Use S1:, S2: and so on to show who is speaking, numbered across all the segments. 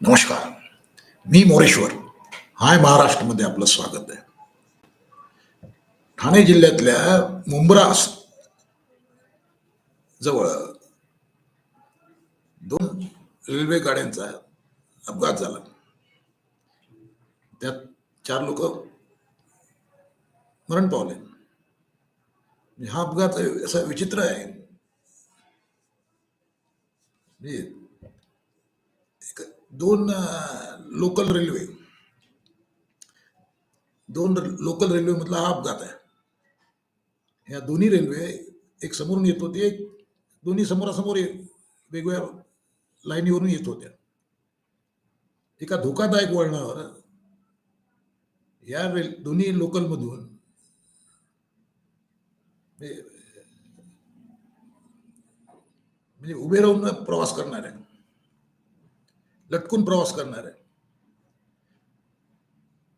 S1: नमस्कार. मी मोरेश्वर. हाय महाराष्ट्रमध्ये आपलं स्वागत आहे. ठाणे जिल्ह्यातल्या मुंब्रास जवळ दोन रेल्वे गाड्यांचा अपघात झाला. त्यात चार लोक मरण पावले. हा अपघात असा विचित्र आहे. दोन लोकल रेल्वे दोन लोकल रेल्वे मधला हा अपघात आहे. या दोन्ही रेल्वे एक समोरून येत होती, एक दोन्ही समोरासमोर वेगवेगळ्या लाईनीवरून येत होत्या. एका धोकादायक वळणावर या रेल दोन्ही लोकल मधून म्हणजे उभे राहून प्रवास करणार आहे लटकून प्रवास करणार. आहे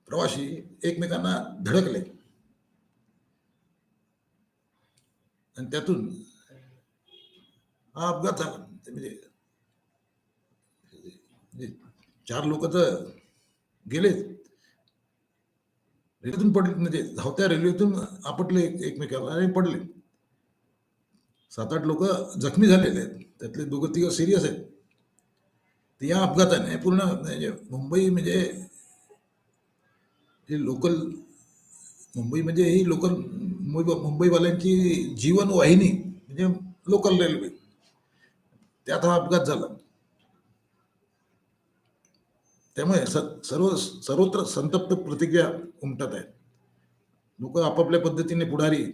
S1: प्रवाशी एकमेकांना धडकले. आणि त्यातून हा अपघात झाला. ते म्हणजे म्हणजे चार लोक तर गेलेच रेल्वेतून पडले म्हणजे धावत्या रेल्वेतून आपटले एकमेकाला आणि पडले. सात आठ लोक जखमी झालेले आहेत. त्यातले दोघं तिघं सिरियस आहेत. तर या अपघाताने पूर्ण म्हणजे मुंबई म्हणजे हे लोकल मुंबई म्हणजे ही लोकल मुंबई मुंबईवाल्यांची जीवनवाहिनी म्हणजे लोकल रेल्वे त्यात हा अपघात झाला. त्यामुळे स सर्व सर्वत्र संतप्त प्रतिक्रिया उमटत आहेत. लोक आपापल्या पद्धतीने पुढारी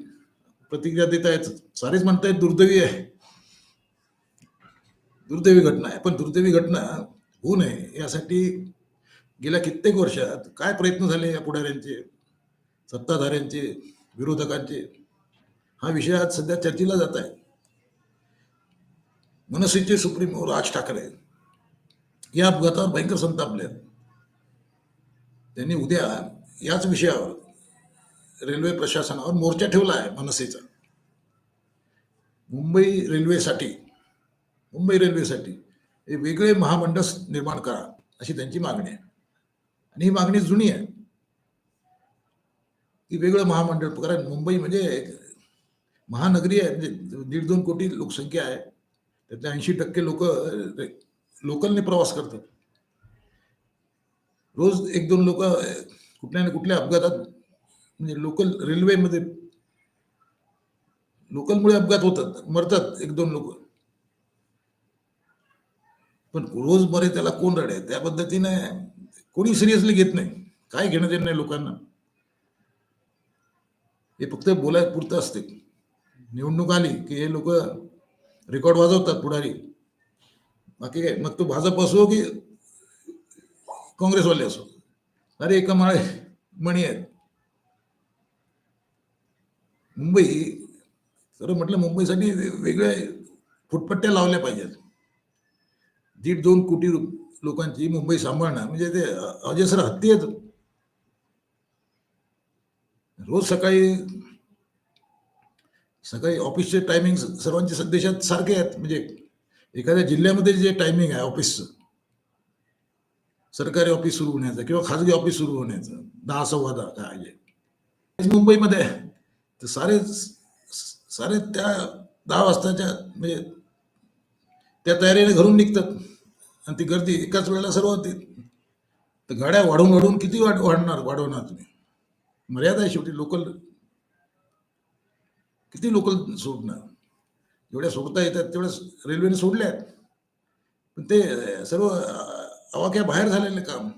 S1: प्रतिक्रिया देत आहेत. सारेच म्हणतायत दुर्दैवी आहे. दुर्दैवी घटना आहे. पण दुर्दैवी घटना होऊ नये यासाठी गेल्या कित्येक वर्षात काय प्रयत्न झाले या पुढाऱ्यांचे सत्ताधाऱ्यांचे विरोधकांचे? हा विषय आज सध्या चर्चेला जात आहे. मनसेचे सुप्रीमो राज ठाकरे या अपघातावर भयंकर संतापले आहेत. त्यांनी उद्या याच विषयावर रेल्वे प्रशासनावर मोर्चा ठेवला आहे मनसेचा. मुंबई रेल्वेसाठी मुंबई रेल्वेसाठी हे वेगळे महामंडळ निर्माण करा अशी त्यांची मागणी आहे. आणि ही मागणी जुनी आहे. की वेगळं महामंडळ कारण मुंबई म्हणजे एक महानगरी आहे म्हणजे दीड दोन कोटी लोकसंख्या आहे. त्यातल्या ऐंशी टक्के लोक लोकलने प्रवास करतात. रोज एक दोन लोक कुठल्या ना कुठल्या अपघातात म्हणजे लोकल रेल्वेमध्ये लोकलमुळे अपघात होतात मरतात एक दोन लोक. पण रोज बरे त्याला कोण रडे? त्या पद्धतीने कोणी सिरियसली घेत नाही. काय घेणं देणं नाही लोकांना. हे फक्त बोलाय पुरतं असते. निवडणूक आली की हे लोक रेकॉर्ड वाजवतात पुढारी. बाकी काय? मग तो भाजप असो की काँग्रेसवाले असो. अरे एका माळे म्हणी आहेत. मुंबई खरं म्हटलं मुंबईसाठी वेगळ्या फुटपट्ट्या लावल्या पाहिजेत. दीड दोन कोटी लोकांची मुंबई सांभाळणं म्हणजे ते अजयसर अजस्र हत्ती आहेत. रोज सकाळी सकाळी ऑफिसचे टायमिंग सर्वांचे संदेशात देशात सारखे आहेत. म्हणजे एखाद्या जिल्ह्यामध्ये जे टायमिंग आहे ऑफिसचं सरकारी ऑफिस सुरू होण्याचं किंवा खाजगी ऑफिस सुरू होण्याचं दहा सव्वा दहा काय आहे. मुंबईमध्ये आहे. तर सारे सारे त्या दहा वाजताच्या म्हणजे त्या तयारीने घरून निघतात. आणि ती गर्दी एकाच वेळेला सर्व होती. तर गाड्या वाढवून वाढवून किती वाढ वाढणार वाढवणार तुम्ही? मर्यादा आहे शेवटी लोकल. किती लोकल सोडणार? जेवढ्या सोडता येतात तेवढ्या रेल्वेने सोडल्या आहेत. पण ते सर्व आवाक्या बाहेर झालेले काम.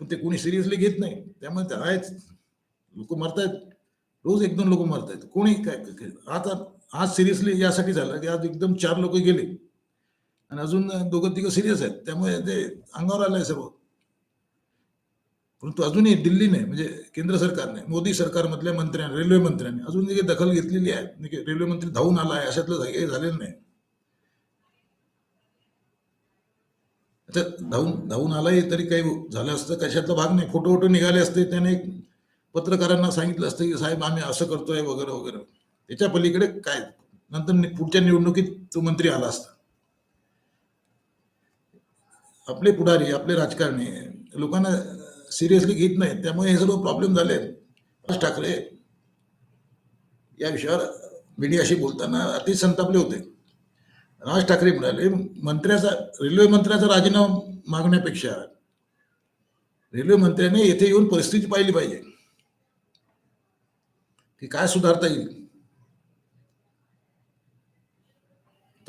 S1: पण ते कोणी सिरियसली घेत नाही. त्यामुळे ते आहेच. लोक मरतायत. रोज एक दोन लोक मरतायत. कोणी काय- आता आज सिरियसली यासाठी झालं. की आज एकदम चार लोक गेले. आणि अजून दोघं तिघं सिरियस आहेत. त्यामुळे ते अंगावर आलंय सर्व. परंतु अजूनही दिल्लीने म्हणजे केंद्र सरकारने मोदी सरकारमधल्या मंत्र्यांनी रेल्वे मंत्र्यांनी अजून जी दखल घेतलेली आहे. म्हणजे रेल्वे मंत्री धावून आला आहे अशातलं काही झालेलं नाही. आता धावून धावून आलाय तरी काही झालं असतं कशातला भाग नाही. फोटो वोटो निघाले असते त्याने पत्रकारांना सांगितलं असतं की साहेब आम्ही असं करतोय वगैरे वगैरे. त्याच्या पलीकडे काय? नंतर पुढच्या निवडणुकीत तो मंत्री आला असता. आपले पुढारी आपले राजकारणी लोकांना सिरियसली घेत नाहीत. त्यामुळे हे सर्व प्रॉब्लेम झाले. राज ठाकरे या विषयावर मीडियाशी बोलताना अति संतापले होते. राज ठाकरे म्हणाले मंत्र्याचा रेल्वे मंत्र्याचा राजीनामा मागण्यापेक्षा रेल्वे मंत्र्याने येथे येऊन परिस्थिती पाहिली पाहिजे. की काय सुधारता येईल?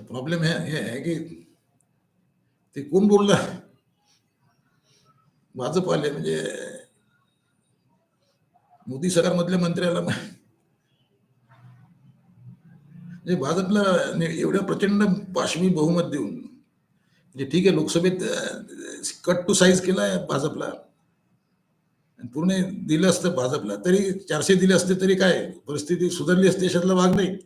S1: तर प्रॉब्लेम हे हे आहे की ते कोण बोललं? आले म्हणजे मोदी सरकारमधल्या मंत्र्याला म्हणजे भाजपला एवढ्या प्रचंड पाशवी बहुमत देऊन म्हणजे ठीक आहे लोकसभेत कट टू साईज केला आहे भाजपला. आणि पूर्ण दिलं असतं भाजपला तरी चारशे दिले असते तरी काय? परिस्थिती सुधारली असते याच्यातला भाग नाही.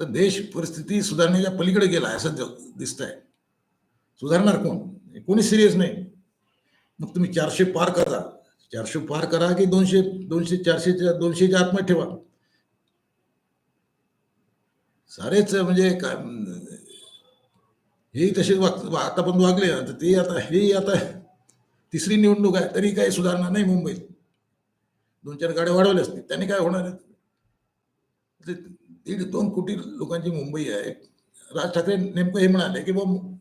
S1: तर देश परिस्थिती सुधारण्याच्या पलीकडे गेला आहे असं दिसत आहे सुधारणार कोण? कोणी सिरियस नाही. मग तुम्ही चारशे पार करा. चारशे पार करा की दोनशे दोनशे चारशेच्या दोनशेच्या आतमध्ये ठेवा. सारेच म्हणजे काय हे तसेच वाग आतापर्यंत वागले तर ते आता हे आता तिसरी निवडणूक आहे तरी काही सुधारणा नाही मुंबईत. दोन चार गाड्या वाढवल्या असतील त्याने काय होणार आहे? दीड दोन कोटी लोकांची मुंबई आहे. राज ठाकरे नेमकं हे म्हणाले की बाबा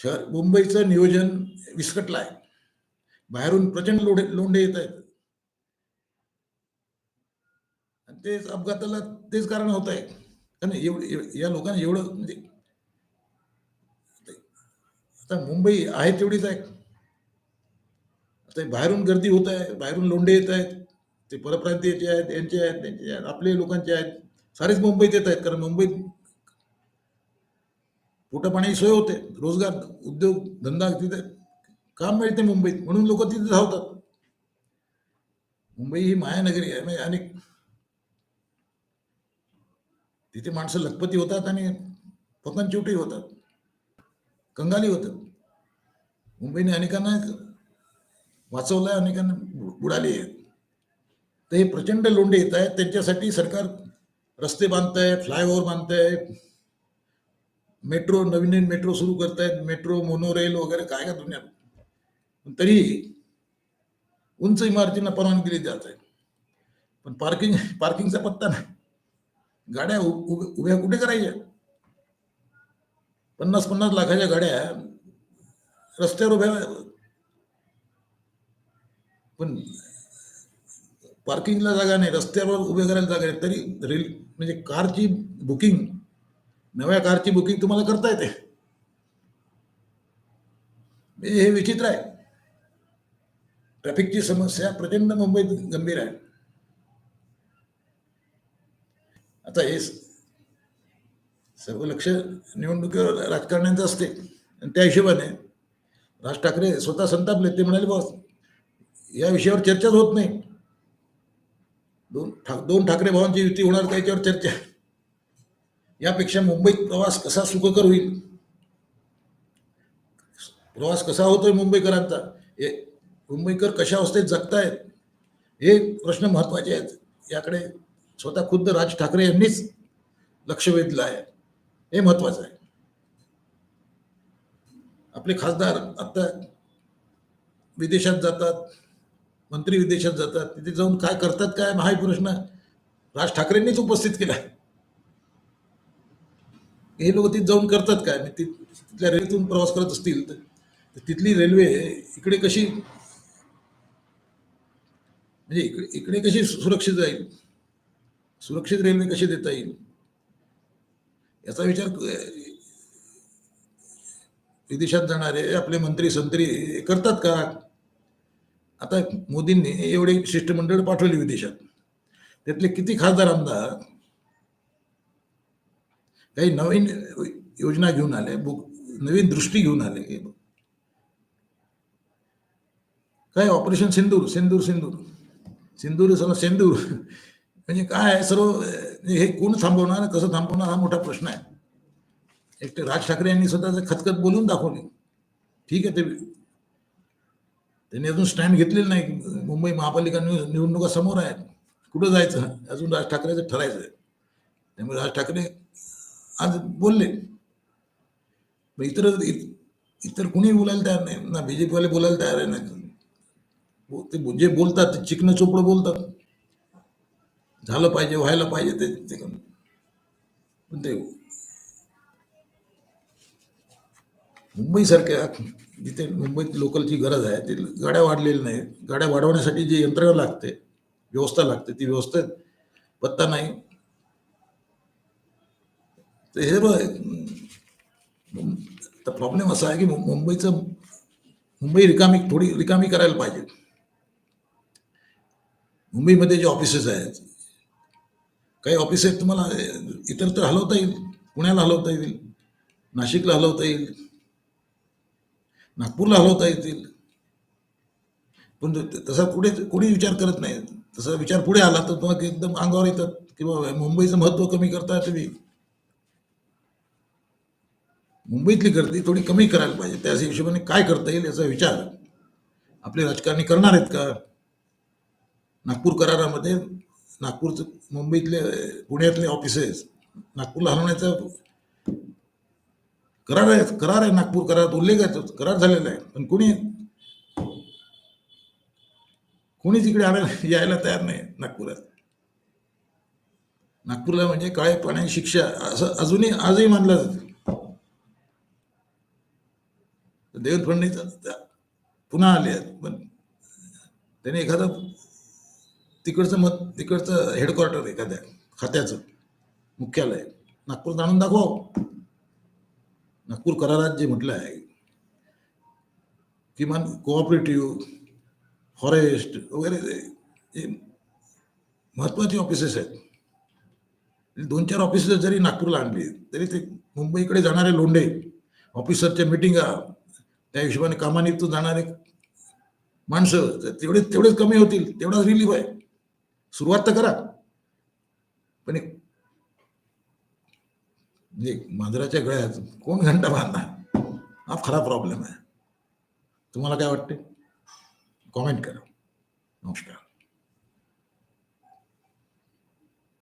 S1: शहर मुंबईचं नियोजन विस्कटलं आहे. बाहेरून प्रचंड लोडे लोंढे येत आहेत. आणि तेच अपघाताला तेच कारण होत आहे. कारण एवढं या लोकांना एवढं म्हणजे आता मुंबई आहे तेवढीच आहे. आता बाहेरून गर्दी होत आहे बाहेरून लोंढे येत आहेत. ते परप्रांतीयचे आहेत यांचे आहेत त्यांचे आहेत आपले लोकांचे आहेत. सारेच मुंबईत येत आहेत कारण मुंबईत पोटापाण्याची सोय होते. रोजगार उद्योग धंदा तिथे काम मिळते मुंबईत म्हणून लोक तिथे धावतात. मुंबई ही मायानगरी आहे. म्हणजे आणि तिथे माणसं लखपती होतात आणि पतनचिवटी होतात. कंगाली होतात. मुंबईने अनेकांना वाचवलंय अनेकांना बुडाली आहेत तर हे प्रचंड त्यांच्यासाठी सरकार रस्ते बांधताय, फ्लायओव्हर बांधताय. मेट्रो नवीन नवीन मेट्रो सुरू करतायत. मेट्रो, मोनोरेल वगैरे काय का दुनियात. पण तरी उंच इमारतींना परवानगी दिली जात आहे. पण पार्किंग, पार्किंगचा पत्ता नाही. गाड्या उभ्या कुठे करायच्या? पन्नास पन्नास लाखाच्या गाड्या रस्त्यावर उभ्या पण पार्किंगला जागा नाही रस्त्यावर उभे करायला जागा नाही. तरी रेल म्हणजे कारची बुकिंग नव्या कारची बुकिंग तुम्हाला करता येते. म्हणजे हे विचित्र आहे. ट्रॅफिकची समस्या प्रचंड मुंबईत गंभीर आहे. आता हे सर्व लक्ष निवडणुकीवर राजकारण्यांचं असते. आणि त्या हिशोबाने राज ठाकरे स्वतः संतापले. ते म्हणाले बॉस या विषयावर चर्चाच होत नाही. दोन ठाक दोन ठाकरे भावांची युती होणार त्याच्यावर चर्चा. यापेक्षा मुंबईत प्रवास कसा सुखकर होईल? प्रवास कसा होतोय मुंबईकरांचा? हे मुंबईकर कशा अवस्थेत जगतायत? हे प्रश्न महत्त्वाचे आहेत. याकडे स्वतः खुद्द राज ठाकरे यांनीच लक्ष वेधलं आहे. हे महत्वाचं आहे. आपले खासदार आता विदेशात जातात. मंत्री विदेशात जातात तिथे जाऊन काय करतात काय हा प्रश्न राज ठाकरेंनीच उपस्थित केला. हे लोक तिथे जाऊन करतात काय? तिथल्या रेल्वेतून प्रवास करत असतील तर तिथली रेल्वे इकडे कशी म्हणजे इकडे इकडे कशी सुरक्षित जाईल? सुरक्षित रेल्वे कशी देता येईल? याचा विचार विदेशात जाणारे आपले मंत्री संत्री करतात का? आता मोदींनी एवढे शिष्टमंडळ पाठवली विदेशात. त्यातले किती खासदार आमदार काही नवीन योजना घेऊन आले बुक नवीन दृष्टी घेऊन आले. काय ऑपरेशन सिंदूर सिंदूर सिंदूर. सिंदूर सला सिंदूर. म्हणजे काय आहे सर्व म्हणजे हे कोण थांबवणार कसं थांबवणार हा मोठा प्रश्न आहे. एकटे राज ठाकरे यांनी स्वतःच खतखत बोलून दाखवले. ठीक आहे ते त्यांनी अजून स्टँड घेतलेलं नाही. मुंबई महापालिका निव- निवडणुका समोर आहेत. कुठं जायचं? अजून राज ठाकरेचं ठरायचं आहे. त्यामुळे राज ठाकरे आज बोलले. मग इतर इतर कुणी बोलायला तयार नाही. ना बी जे पीवाले बोलायला तयार आहे ना ते जे बोलतात ते चिकन चोपडं बोलतात. झालं पाहिजे व्हायला पाहिजे ते ते करून. पण ते मुंबईसारख्या जिथे मुंबईत लोकलची गरज आहे ते गाड्या वाढलेल्या नाही गाड्या वाढवण्यासाठी जी यंत्रणा लागते व्यवस्था लागते ती व्यवस्थेत पत्ता नाही. तर हे तर प्रॉब्लेम असा आहे की मुं- मुंबईचं मुंबई रिकामी थोडी रिकामी करायला पाहिजे. मुंबईमध्ये जे ऑफिसेस आहेत काही ऑफिसेस तुम्हाला इतर तर हलवता येईल पुण्याला हलवता येईल नाशिकला हलवता येईल. नागपूरला हलवता येतील पण तसा पुढे कोणी विचार करत नाही. तसा विचार पुढे आला तर तुम्हाला एकदम अंगावर येतात की मुंबईचं महत्त्व कमी करता तुम्ही. मुंबईतली गर्दी थोडी कमी करायला पाहिजे. त्याच हिशोबाने काय करता येईल याचा विचार आपले राजकारणी करणार आहेत का? नागपूर करारामध्ये नागपूरचं मुंबईतले पुण्यातले ऑफिसेस नागपूरला हलवण्याचा करार आहे करार आहे नागपूर करारात उल्लेख आहे करार झालेला आहे. पण कोणी कोणी तिकडे आणायला यायला तयार नाही नागपुरात. नागपूरला म्हणजे काळे पाण्याची शिक्षा असं अजूनही आजही मानलं जातं. देवेंद्र फडणवीस त्या- पुन्हा आले आहेत पण त्याने एखादं तिकडचं मत तिकडचं हेडक्वार्टर एखाद्या खात्याचं मुख्यालय नागपूर जाणून दाखवा नागपूर करारात जे म्हटलं आहे किमान कोऑपरेटिव्ह फॉरेस्ट वगैरे हे महत्त्वाची ऑफिसेस आहेत. म्हणजे दोन चार ऑफिसेस जरी नागपूरला आणली तरी ते मुंबईकडे जाणारे लोंढे ऑफिसरच्या मिटिंगा त्या हिशोबाने कामानिमित्त जाणारे माणसं तर तेवढे तेवढेच कमी होतील तेवढाच रिलीफ आहे. सुरुवात तर करा. पण एक म्हणजे मांजराच्या गळ्यात कोण घंटा बांधणार? हा खरा प्रॉब्लेम आहे. तुम्हाला काय वाटते कॉमेंट करा. नमस्कार.